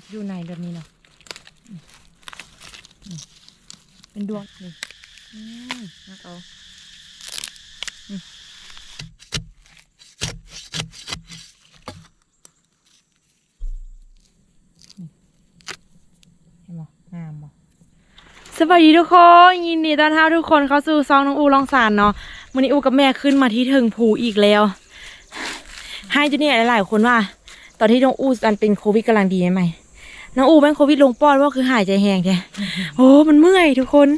มันจะอยู่ในแบบนี้เนาะเป็นดวงนี่อืมนักเอานี่นี่เห็นบ่งามบ่สวัสดีทุกคนยินดีต้อนรับทุกคนเข้าสู่ซองน้องอูลองสารเนาะวันนี้อูกับแม่ขึ้นมาที่เทิงภูอีกแล้ว ให้เจเนี่ยหลายๆคนว่า ตอนที่น้องอูอันเป็นโควิดกำลังดีใหม น้องอูแม่งโควิดลงปอดว่าคือหายใจแหงแท้โอ้ มันเมื่อยทุกคน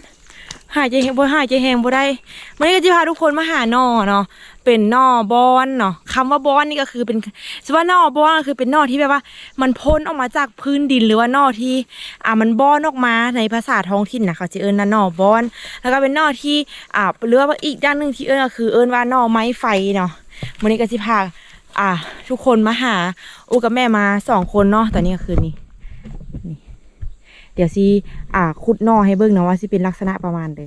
หายใจแหงบ่หายใจแหงบ่ได้มันนี้ก็จะพาทุกคนมาหาหนอเนาะ เป็นหนอบอนเนาะคำว่าบอนนี่ก็คือเป็นสว่าหนอบอนก็คือเป็นหนอที่แบบว่า มันพ้นออกมาจากพื้นดินหรือว่าหนอที่ อ่ามันบอนออกมาในภาษาท้องถิ่นนะเขาจะเอิ้นว่าหนอบอน แล้วก็เป็นหนอที่ อ่าหรือว่าอีกด้านหนึ่งที่เอิ้นก็คือเอิ้นว่าหนอไม้ไฟเนาะวันนี้ก็จะพาอ่า ทุกคนมาหาอูกับแม่มาสองคนเนาะตอนนี้ก็คือนี่นี่ เดี๋ยวซีอ่าขุดนอให้เบิ่งเนาะว่าสิเป็นลักษณะประมาณเด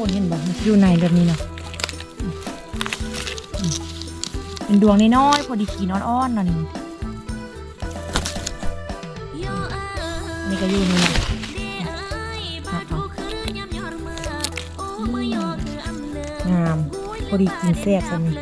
คนเห็นบอกมันจะอยู่ในแบบนี้เนาะเป็นดวงน้อยๆพอดีขีนอนอ้อนๆเนาะนี่นี่ก็อยู่นี่นะเด้อเอ้ยนยามยอองงามพอดีกินแซ่บซะนี่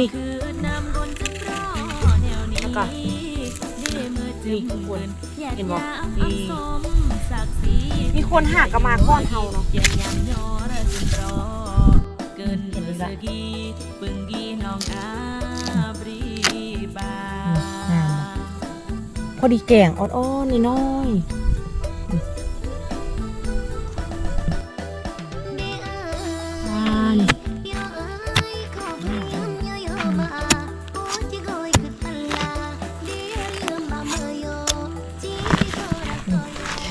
นี่คือนำบนจำรอแนวนี้แล้วก็เด้มือจึนี่งทุกคนอยากเห็นบ่ยามนี่อับสมศักดิ์ศรีมีคนหากกระมาก้อนเฮาเนาะอย่ายำยอระจึงรอเกินเห็นไหมเสืล่ะอกีปึงกีน้องอาบรีบาอืมงามพอดีแกงอ่อนๆนี่น้อย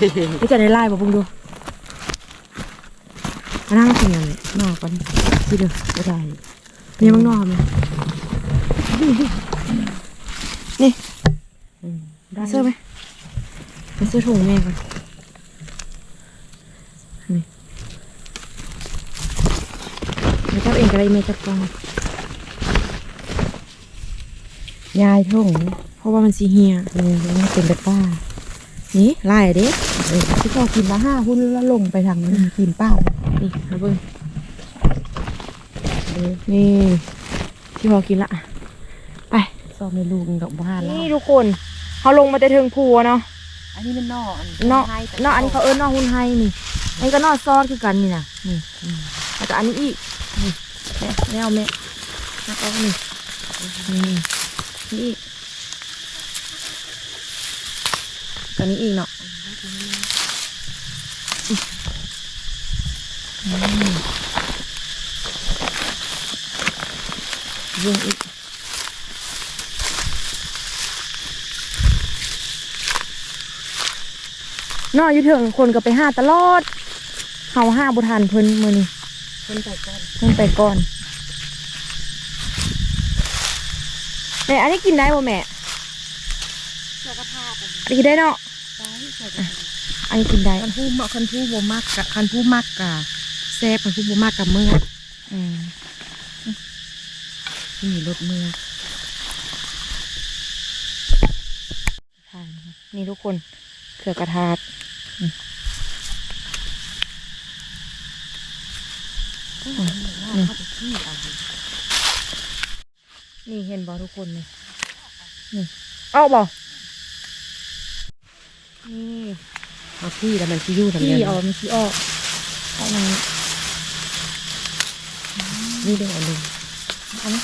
นี่จะได้ไล่บ่เบุงดูมานั่งกินกันนอกก่อนสิเด้อบ่ได้มีมังนอกไหมนี่ได้เสื้อไหมไปซื้อถุงแม่ก่อนนี่แม่จับเองก็ได้แม่จับกล่องยายท่งเพราะว่ามันสีเหียเออมันเป็นแบบป้า นี่ไล่เด้เออที่พอกินมาห้าหุ้นแล้วลงไปทางนั้นกินป้านี่มาเบิ่งเออนี่ที่พอกินละไปซองในลูกดอกบ้านแล้วนี่ทุกคนเขาลงมาแต่เทิงภูอะเนาะอันนี้มันนอกเนาะเนาะอันนี้เขาเอิ้นเนอกหุ่นไฮนี่อันนี้ก็เนอกซอสคือกันนี่นะนี่แล้วก็อันนี้อีกนี่แม่แม่เอาแม่นักเอานี่นี่นี่อีก ตัวนี้อีกเนาะอืมยิงอีกนออยู่เถิงคนก็ไปห้าตลอดเฮาห้าบุทานเพิ่นมือนี่คนใส่ก้อนเพิ่นไปก่อนแม่อันนี้กินได้บ่แม่เสื้อกระทาไปอันนี้กินได้เนาะ ได้เสื้อกระทาอันนี้กินได้คันผู้มคันผู้บ่มากกะคันผู้มากกะแซ่บคันผู้บ่มากกะเมื่ออืมนี่รถเมื่อใช่นี่ทุกคนเขือกระทาดนี่เห็นบอทุกคนนี่นี่เอาบอ นี่เอาพี่แล้วมันสิอยู่ทำพี่ไงเอามันชี้ออกเอามันนี่เด้ออันหนึงอันนี้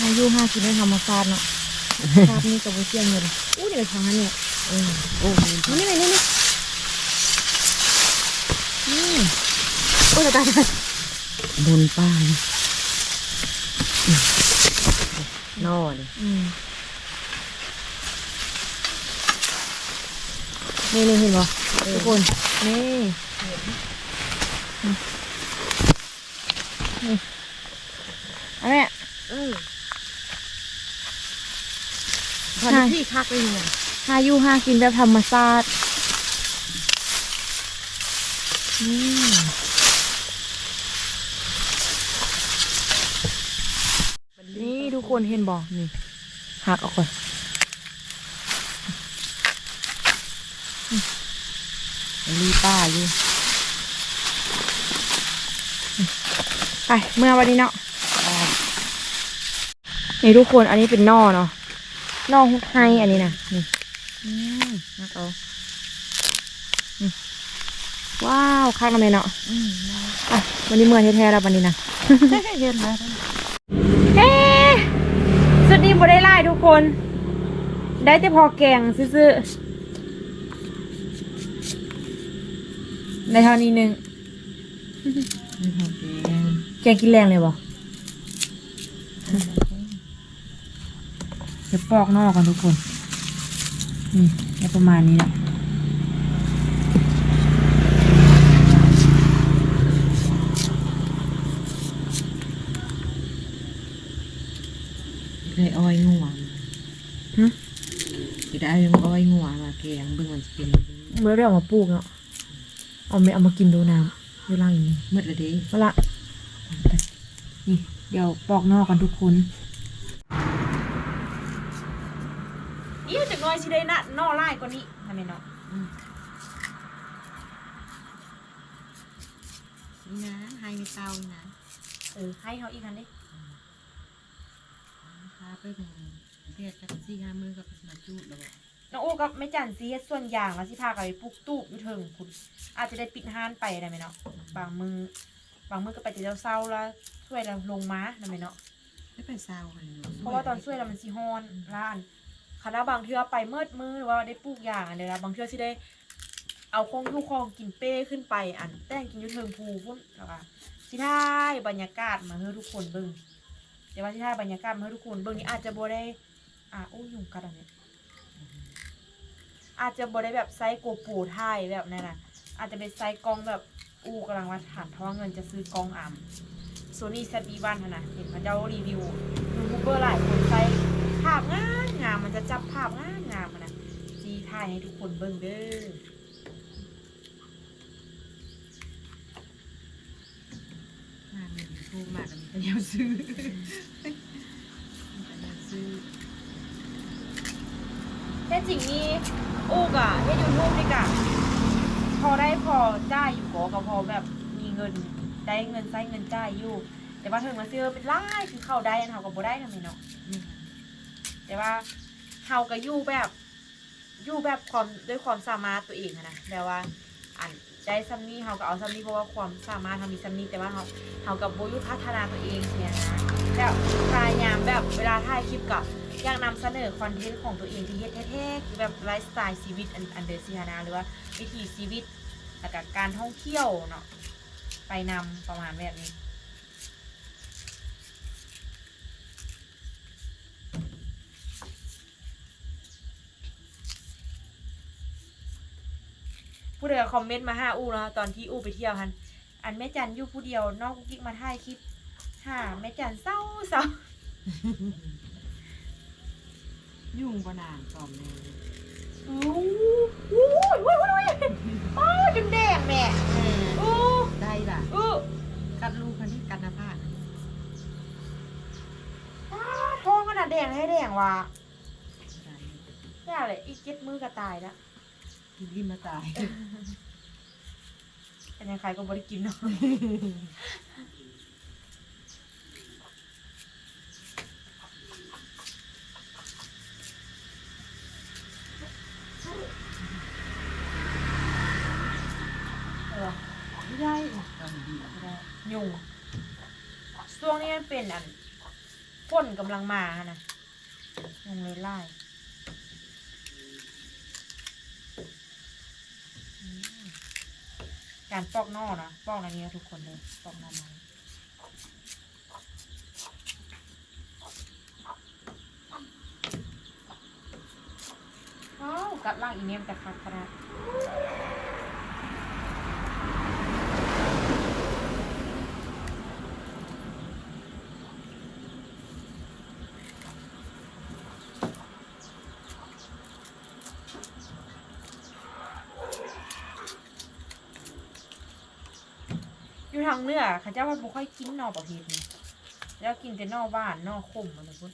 อายุห้าสิบได้ธรรมศาสตร์เนาะภาพนี้กับเสียเงินอู้นี่เลยทางนั้นเนี่ยเออโอ้ยนี่นี่นี่นี่นี่โอ้ยตายตายบนป้ายนอนี่อืม นี่นี่เห็นปะทุกคน นี่นี่นี่อันเนี้ยเออพอที่คักเลยเนี่ยห้าอยู่ห้ากินแบบธรรมชาตินี่นี่ทุกคนเห็นบอกนี่หักออกก่อน มันมีป้าอยู่ไปเมื่อวันนี้เนาะนี่ทุกคนอันนี้เป็นนอเนาะนอฮุกไฮอันนี้นะนี่อืมนักเอาว้าวข้างละเมเนาะอืมได้อะวันนี้เมื่อแท้ๆแล้ววันนี้นะเห็นไหมเอ๊ะสุดนี้บ่ได้ไล่ทุกคน ได้แต่พอแกงซื่อๆ ในเท่านี้หนึงไม่พอแกงแกงกินแรงเลยบ่เดี๋ยวปอกนอกกันทุกคนนี่ได้ประมาณนี้แหละได้อ้อยงัวมาหึจะได้อ้อยงัวมาแกงเบิ่งมันสิเป็นเมื่อได้เอามาปลูกเนาะ เอาไม่เอามากินดูน้ำอยู่ล่างอย่างนี้มืดละเด้เอาละนี่เดี๋ยวปอกนอกกันทุกคนนี่จากน้อยสิได้นะนอไล่กว่านี้ทำไมเนาะนี่นะไฮมีเตานี่นะเออให้เขาอีกคันดิพาไปถึงเรียกกันสี่ห้ามือกับมาจูดแล้วบอก น้องโอ้กับไม่จันซีเฮ็ดส่วนอย่างแล้วสิพากันไปปลูกตู้อยู่เทิงคุณอาจจะได้ปิดห้านไปได้ไหมเนาะบางมือบางมือก็ไปเจอเศร้าแล้วช่วยเราลงมาได้ไหมเนาะได้ไปเศร้ากันอยู่เพราะว่าตอนช่วยเรามันสิฮอนร้านคณะบางเทือไปเมิดมือหรือว่าได้ปลูกอย่างอันเดียวนะบางเทือสิได้ เอาคงลูกคองกินเป้ขึ้นไปอันแต่งกินอยุเทิงภูพุ่นแล้วก็สิท้ายบรรยากาศมาให้ทุกคนเบิ่งเดี๋ยวว่าสิท้ายบรรยากาศมาให้ทุกคนเบิ่งนี่อาจจะบ่ได้อะโอ้ยยุงกัดอันเนี้ย อาจจะบ่ได้แบบไซส์โกโปรถ่ายแบบนั้นนะอาจจะเป็นไซส์กล้องแบบอูกำลังว่าฐานท้องเงินจะซื้อกล้องอ่ำโซนี่แซบีวันนะเห็นพระเจ้ารีวิวยูทูบเบอร์หลายคนใส่ภาพงามงามมันจะจับภาพงามงามอะนะจีถ่ายให้ทุกคนเบิ่งเด้องานมันทูมากกันก็ยังซื้อยังซื้อแท้จริงนี่ อูกอะให้ยูทูบนี่กะพอได้พอจ่ายอยู่ก็ก็พอแบบมีเงินได้เงินใช้เงินจ่ายอยู่ แต่ว่าถึงมาซื้อเป็นล่คือเข้าได้อันเขาก็บ่ได้ทำไมเนาะแต่ว่าเฮาก็อยู่แบบอยู่แบบความด้วยความสามารถตัวเองนะแบบว่าอันได้ซัมนี่เฮาก็เอาซัมนี่เพราะว่าความสามารถเฮามีซัมนี่แต่ว่าเฮาเฮากับโบยุพัฒนาตัวเองเนี่ยนะแล้วพยายามแบบเวลาถ่ายคลิปก็ อยากนำเสนอคอนเทนต์ของตัวเองที่เฮ็ดแท้ๆคือแบบไลฟ์สไตล์ชีวิตอันเดอร์ซีฮานาหรือว่าวิถีชีวิตแล้วก็การท่องเที่ยวเนาะไปนำประมาณแบบนี้ผู้ใดคอมเมนต์มาห้าอู้เนาะตอนที่อู้ไปเที่ยวฮันอันแม่จันอยู่ผู้เดียวนอกกุ๊กกิ๊กมาถ่ายคลิปฮ่าแม่จันเศร้าเศร้า ยุ่งปนานตอมเลยอู้อู้อู้อู้อู้โอ้จนแดงแม่อู้ได้ล่ะอู้กัดลูกคันนี้กัดน้าผากอ้าท้องขนาดแดงให้แดงว่ะแก่เลยอีกเจ็ดมือก็ตายแล้วกินริมมาตายเป็นยังไงก็บริกินเนาะ เออ ไม่ได้ไม่ได้ยุงช่วงนี้มันเป็นอันฝนกำลังมาฮะนะยุงเลยไล่การปอกนอกนะปอกอันนี้ทุกคนเลยปอกนอกมาอ้าวกัดล่างอีเมมแต่คัดขนาด เนื้อเขาเจ้าว่าบ่ค่อยกินนอประเภทนี้แล้วกินแต่นอบ้านนอคมมันพุ่น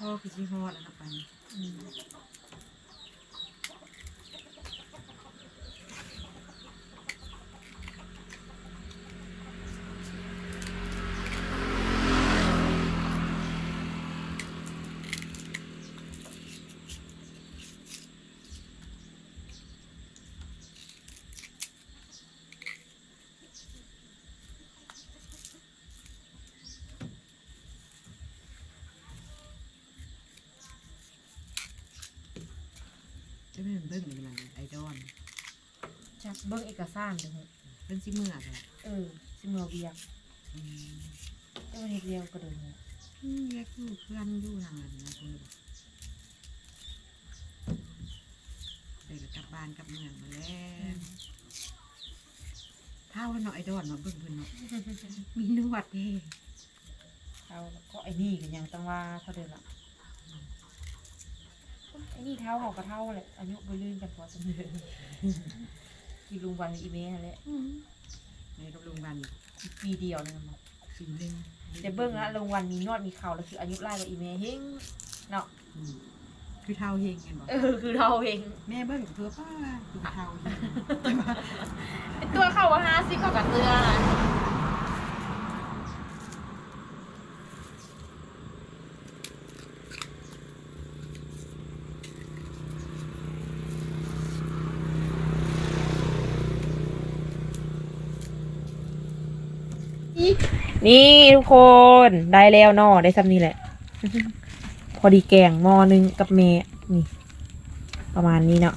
พ่อคือชิฮอดแล้วก็ไป จากเบิ่งเอกสารเด้อเป็นซิเมื่อกันเออสิเมือเวียกอืมเจ้าเฮ็ดเรียวก็เดินเลยอืมแยกอยู่เพื่อนอยู่ทางนั้นนะคุณเด็กกลับบ้านกลับเมืองมาแล้วเท่าเนาะไอดอลเนาะเบิ่งเพิ่นเนาะมีนวดเด้เท้าก็ไอ้นี่กันยังตั้งว่าเท่าเดิมละไอ้นี่เท้าเขาก็เท่าแหละอายุไปลื่นกันพอสมควร กินลุงวันอีเมลแหละในกับลุงวันอีกปีเดียวเลยนะมั้งสิ่งหนึ่งแต่เบิ้งละลุงวันมีนวดมีเข่าแล้วคืออายุไล่กับอีเมลเฮงเนาะอืมคือเท่าเฮงเห็นบอกเออคือเท่าเองแม่เบิ้งกับเพื่อป้าคือเท่าเฮงเป็นตัวเข่าว่าห้าสิบกับเตือน นี่ทุกคนได้แล้วนอได้ซ้ำนี่แหละ พอดีแกงหม้อหนึงกับเมนี่ ประมาณนี้เนาะ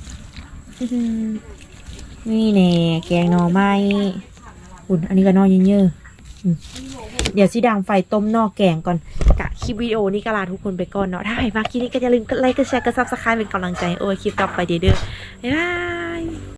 นี่แน่แกงหน่อไม้อุ่นอันนี้ก็นอเยอะๆอืมเดี๋ยวสิดังไฟต้มนอแกงก่อนกะคลิปวิดีโอนี้ก็ลาทุกคนไปก่อนเนาะถ้าใครมาคลิปนี้ก็อย่าลืมกดไลค์กดแชร์กดซับสไครป์เป็นกำลังใจโอ้ยคลิปต่อไปเด้อๆบ๊ายบาย